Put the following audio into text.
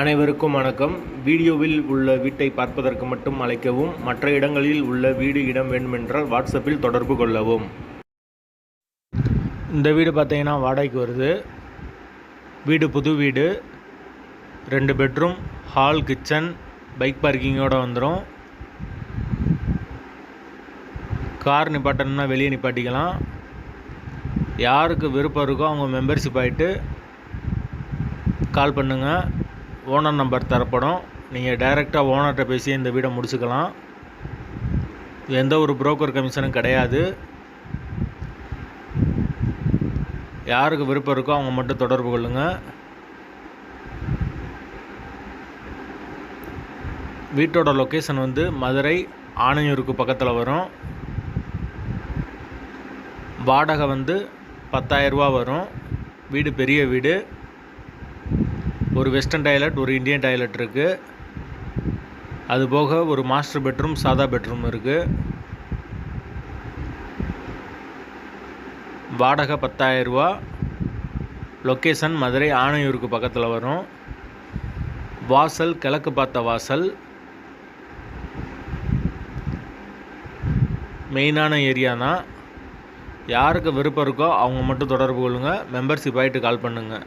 அனைவருக்கும் வணக்கம். வீடியோவில் உள்ள வீட்டை பார்ப்பதற்கு மட்டும் அழைக்கவும் மற்ற இடங்களில் உள்ள வீடு இடம் வேண்டுமென்றால் வாட்ஸ்அப்பில் தொடர்பு கொள்ளவும். இந்த வீடு பார்த்தீங்கன்னா வாடகைக்கு வருது. வீடு புது வீடு. ரெண்டு பெட்ரூம் ஹால் கிச்சன் பைக் பார்க்கிங்கோடு வந்துடும் கார் நிப்பாட்டணும்னா வெளியே நிப்பாட்டிக்கலாம். யாருக்கு விருப்பம் இருக்கோ அவங்க மெம்பர்ஷிப் ஆகிட்டு கால் பண்ணுங்கள் ஓனர் நம்பர் தரப்படும். நீங்கள் டைரெக்டாக ஓனர்கிட்ட பேசி இந்த வீடை முடிச்சுக்கலாம். எந்த ஒரு புரோக்கர் கமிஷனும் கிடையாது. யாருக்கு விருப்பம் இருக்கோ அவங்க மட்டும் தொடர்பு கொள்ளுங்கள் வீட்டோட லொக்கேஷன் வந்து மதுரை ஆணையூருக்கு பக்கத்தில் வரும். வாடகை வந்து பத்தாயிரரூபா வரும். வீடு பெரிய வீடு. ஒரு வெஸ்டர்ன் டாய்லெட் ஒரு இந்தியன் டாய்லெட் இருக்குது அது போக ஒரு மாஸ்டர் பெட்ரூம் சாதா பெட்ரூம் இருக்குது வாடகை பத்தாயிரரூபா லொக்கேஷன் மதுரை ஆணையூருக்கு பக்கத்தில் வரும். வாசல் கிழக்கு பார்த்த வாசல். மெயினான ஏரியா தான். யாருக்கு விருப்பம் இருக்கோ அவங்க மட்டும் தொடர்பு கொள்ளுங்கள் மெம்பர்ஷிப் ஆகிட்டு கால் பண்ணுங்கள்